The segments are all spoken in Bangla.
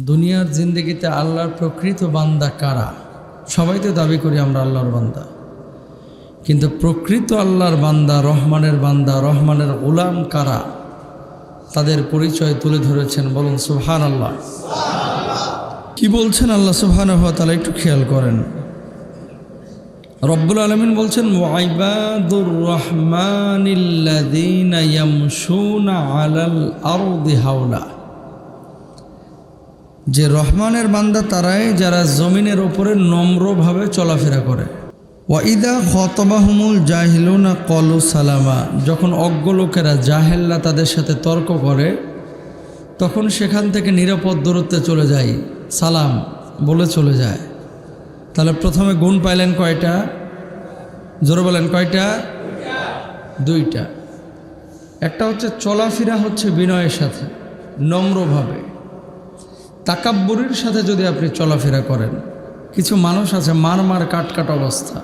দুনিয়ার জিন্দগিতে আল্লাহর প্রকৃত বান্দা কারা? সবাই তো দাবি করি আমরা আল্লাহর বান্দা। কিন্তু প্রকৃত আল্লাহর বান্দা, রহমানের বান্দা, রহমানের গোলাম কারা? তাদের পরিচয় তুলে ধরেছেন বলুন সুহান আল্লাহ কি বলছেন আল্লাহ সুহান তাহলে একটু খেয়াল করেন। রব্বুল আলমিন বলছেন, ওয়াইবাদুর আরদি হাওলা। যে রহমানের বান্দা তারাই যারা জমিনের ওপরে নম্রভাবে চলাফেরা করে। ওয়াইদা খতবাহুমুল জাহিলুনা কলু সালামা। যখন অজ্ঞ লোকেরা জাহেল্লা তাদের সাথে তর্ক করে, তখন সেখান থেকে নিরাপদ দূরত্বে চলে যায়। সালাম, বলে চলে যায়। তাহলে প্রথমে গুণ পাইলেন কয়টা? জোরে বলেন, কয়টা? দুইটা। একটা হচ্ছে চলাফেরা হচ্ছে বিনয়ের সাথে, নম্রভাবে। তাকাব্বুরির সাথে যদি আপনি চলাফেরা করেন, কিছু মানুষ আছে মার মার কাট কাট অবস্থা।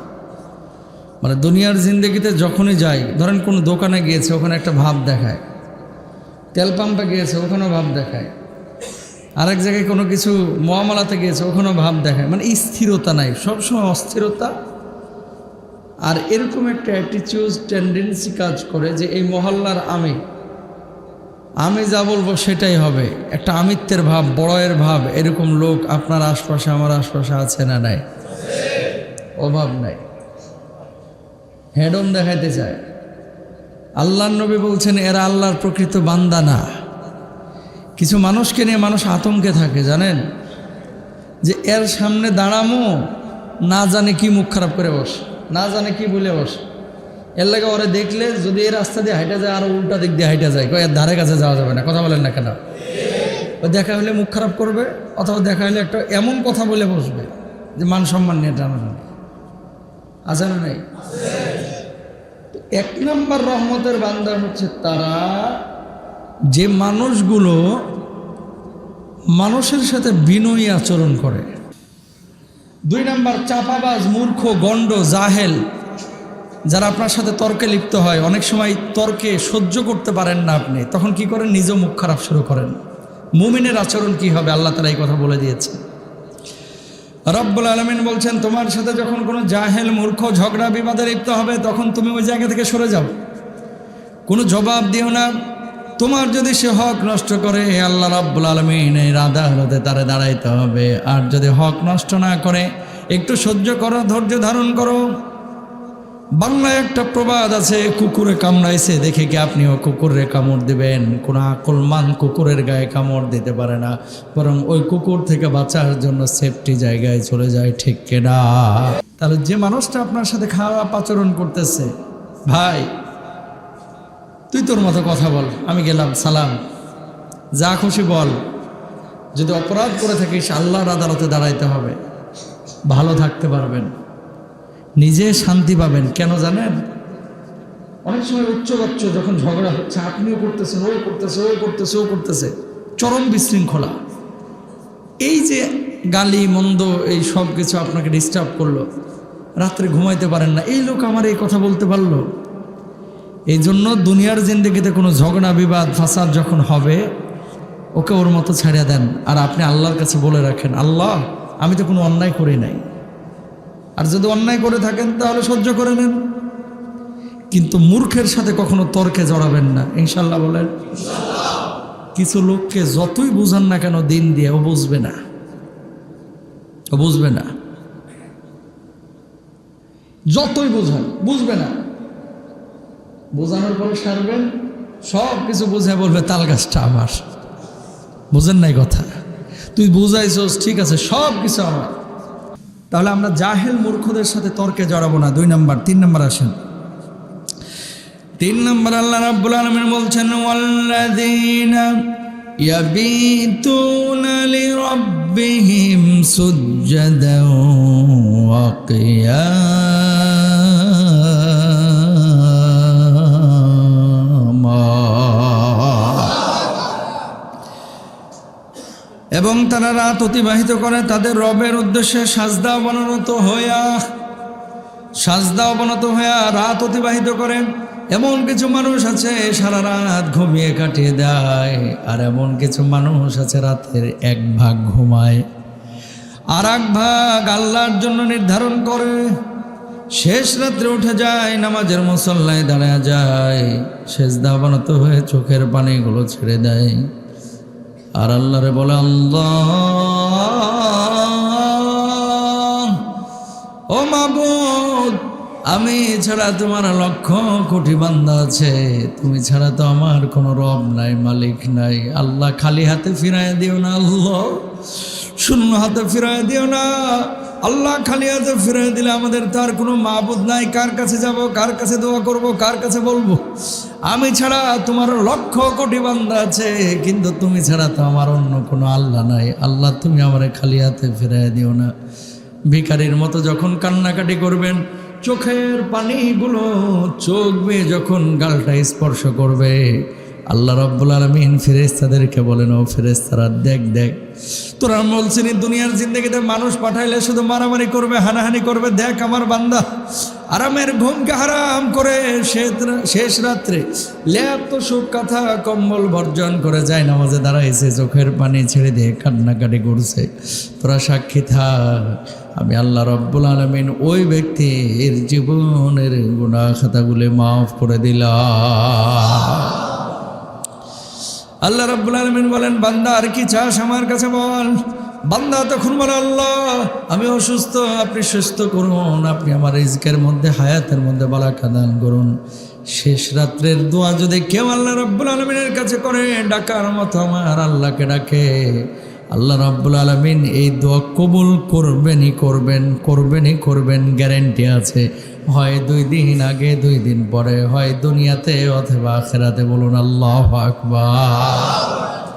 মানে দুনিয়ার জিন্দগিতে যখনই যাই, ধরেন কোনো দোকানে গিয়েছে, ওখানে একটা ভাব দেখায়। তেল পাম্পে গিয়েছে, ওখানেও ভাব দেখায়। আরেক জায়গায় কোনো কিছু মহামালাতে গিয়েছে, ওখানেও ভাব দেখায়। মানে স্থিরতা নাই, সবসময় অস্থিরতা। আর এরকম একটা অ্যাটিচিউড টেন্ডেন্সি কাজ করে যে এই মহল্লার আমি আমি যা বলব সেটাই হবে। একটা আমিত্বের ভাব, বড়য়ের ভাব, এরকম লোক আপনার আশপাশে, আমার আশপাশে আছে না নাই? অভাব নাই। হেডম দেখাইতে চায়। আল্লাহ নবী বলছেন, এরা আল্লাহর প্রকৃত বান্দা না। কিছু মানুষকে নিয়ে মানুষ আতঙ্কে থাকে, জানেন? যে এর সামনে দাঁড়ামো, না জানে কি মুখ খারাপ করে বস, না জানে কি বলে বস। এর লাগে ওরে দেখলে যদি এই রাস্তা দিয়ে হাইটা যায়, আরও উল্টা দিক দিয়ে হাইটা যায়। এর ধারে কাছে যাওয়া যাবে না, কথা বলেন না কেন? দেখা হলে মুখ খারাপ করবে, অথবা দেখা হলে একটা এমন কথা বলে বসবে যে মান সম্মান নিয়ে টানাটানি আছে না নাই? এক নম্বর রহমতের বান্দা হচ্ছে তারা, যে মানুষগুলো মানুষের সাথে বিনয়ী আচরণ করে। দুই নাম্বার চাপাবাজ, মূর্খ, গণ্ড, জাহেল। যারা আপনার সাথে তর্কে লিপ্ত হয়, অনেক সময় তর্কে সহ্য করতে পারেন না আপনি। তখন কি করেন? নিজ মুখ খারাপ শুরু করেন। মুমিনের আচরণ কি হবে? আল্লাহ তালা এই কথা বলে দিয়েছে রব্বুল আলমিন বলছেন, তোমার সাথে যখন কোনো জাহেল, মূর্খ, ঝগড়া, বিবাদে লিপ্ত হবে, তখন তুমি ওই জায়গা থেকে সরে যাও। কোনো জবাব দিও না। তোমার যদি সে হক নষ্ট করে আল্লাহ রাব্বুল আলমিন এই আদালতে তারে দাঁড়াইতে হবে। আর যদি হক নষ্ট না করে, একটু সহ্য করো, ধৈর্য ধারণ করো। বাংলায় একটা প্রবাদ আছে, কুকুরে কামড়াইছে, দেখে কি আপনিও কুকুরে কামড় দিবেন? কোনো আকলমান কুকুরের গায়ে কামড় দিতে পারে না। বরং ওই কুকুর থেকে বাঁচার জন্য সেফটি জায়গায় চলে যায়, ঠিক কেনা তাহলে যে মানুষটা আপনার সাথে খারাপ আচরণ করতেছে, ভাই, তুই তোর মতো কথা বল, আমি গেলাম, সালাম। যা খুশি বল। যদি অপরাধ করে থাকিস, আল্লাহর আদালতে দাঁড়াইতে হবে। ভালো থাকতে পারবেন। নিজে শান্তি পাবেন, কেন জানেন? অনেক সময় উচ্চবাচ্চ যখন ঝগড়া হচ্ছে, আপনিও করতেছেন ও করতেছে ও করতেছে ও করতেছে, চরম বিশৃঙ্খলা। এই যে গালি, মন্দ, এই সব কিছু আপনাকে ডিস্টার্ব করল, রাত্রে ঘুমাইতে পারেন না, এই লোক আমার এই কথা বলতে পারল। এই জন্য দুনিয়ার জিন্দগিতে কোনো ঝগড়া, বিবাদ, ফাসাদ যখন হবে, ওকে ওর মতো ছেড়ে দেন। আর আপনি আল্লাহর কাছে বলে রাখেন, আল্লাহ, আমি তো কোনো অন্যায় করি নাই। আর যদি অন্যায় করে থাকেন, তাহলে সহ্য করে নেন। কিন্তু মূর্খের সাথে কখনো তর্কে জড়াবেন না। ইনশাল্লাহ বলেন, কিছু লোককে যতই বুঝান না কেন দিন দিয়ে, ও বুঝবে না। ও বুঝবে না। যতই বুঝান, বুঝবে না। বোঝানোর পরে সারবেন, সব কিছু বুঝে বলবে, তাল গাছটা আমার। বুঝেন নাই কথা। তুই বুঝাইছস, ঠিক আছে, সব কিছু আমার। তাহলে আমরা জাহেল মূর্খদের সাথে তর্কে জড়াবো না। দুই নম্বর, তিন নম্বর আসেন। তিন নম্বর আল্লাহ রাব্বুল আলামিন বলছেন, ওয়াল্লাযীনা ইয়াবিতুনা লিরাব্বিহিম সুজ্জাদান ওয়া এবং তারা রাত অতিবাহিত করে তাদের রবের উদ্দেশ্যে সাজদা অবনত হইয়া, সাজদা অবনত হইয়া রাত অতিবাহিত করে। এমন কিছু মানুষ আছে, সারা রাত ঘুমিয়ে কাটিয়ে দেয়। আর এমন কিছু মানুষ আছে, রাতের এক ভাগ ঘুমায়। আর এক ভাগ আল্লাহর জন্য নির্ধারণ করে। শেষ রাত্রে উঠে যায়, নামাজের মুসল্লায় দাঁড়ায় যায়। শেষ দাবানত হয়ে চোখের পানিগুলো ছেড়ে দেয়। আর আল্লাহরে বলে, আল্লাহ, ও মাবুদ, আমি ছাড়া তোমার লক্ষ কোটি বান্দা আছে। তুমি ছাড়া তো আমার কোনো রব নাই, মালিক নাই। আল্লাহ খালি হাতে ফিরাই দিও না, আল্লাহ। শূন্য হাতে ফিরাই দিও না। আল্লাহ খালি হাতে ফিরাই দিলে আমাদের তার কোনো মাবুদ নাই। কার কাছে যাব, কার কাছে দোয়া করব, কার কাছে বলব? আমি ছাড়া তোমার লক্ষ কোটি বান্দা আছে, কিন্তু তুমি ছাড়া তো আমার অন্য কোনো আল্লাহ নাই। আল্লাহ, তুমি আমার খালি হাতে ফিরাই দিও না। ভিকারির মতো যখন কান্নাকাটি করবেন, চোখের পানিগুলো চোখ বেয়ে যখন গালটা স্পর্শ করবে আল্লাহ রব্বুল আলমিন ফেরেস্তাদেরকে বলেন, ও ফেরেস্তারা দেখ দেখ। তোরা বলছিনি দুনিয়ার জিন্দগিতে মানুষ পাঠাইলে শুধু মারামারি করবে, হানাহানি করবে, দেখ আমার বান্দা। আরামের ঘুমকে হারাম করে শেষ- রাত্রে ল্যাপ তো সুখ কথা কম্বল বর্জন করে যায়, নামাজে দাঁড়াইছে, চোখের পানি ছেড়ে দিয়ে কান্নাকাটি করছে। তোরা সাক্ষী থাক, আমি আল্লাহ রব্বুল আলমিন ওই ব্যক্তির জীবনের গুণা খাতাগুলি মাফ করে দিলাম। আল্লাহ রাব্বুল আলমিন বলেন, বান্দা, আর কি চাস আমার কাছে বল? বান্দা তখন বলে, আল্লাহ, আমি অসুস্থ, আপনি সুস্থ করুন, আপনি আমার ইজকের মধ্যে, হায়াতের মধ্যে বালাকা দান করুন। শেষ রাত্রের দোয়া যদি কেউ আল্লাহ রব্বুল আলমিনের কাছে করে, ডাকার মতো আমার আল্লাহকে ডাকে। আল্লাহ রাব্বুল আলমিন এই দোয়া কবুল করবেনই করবেন করবেনই করবেন গ্যারেন্টি আছে। হয় দুই দিন আগে, দুই দিন পরে, হয় দুনিয়াতে অথবা আখেরাতে বলুন আল্লাহ আকবার।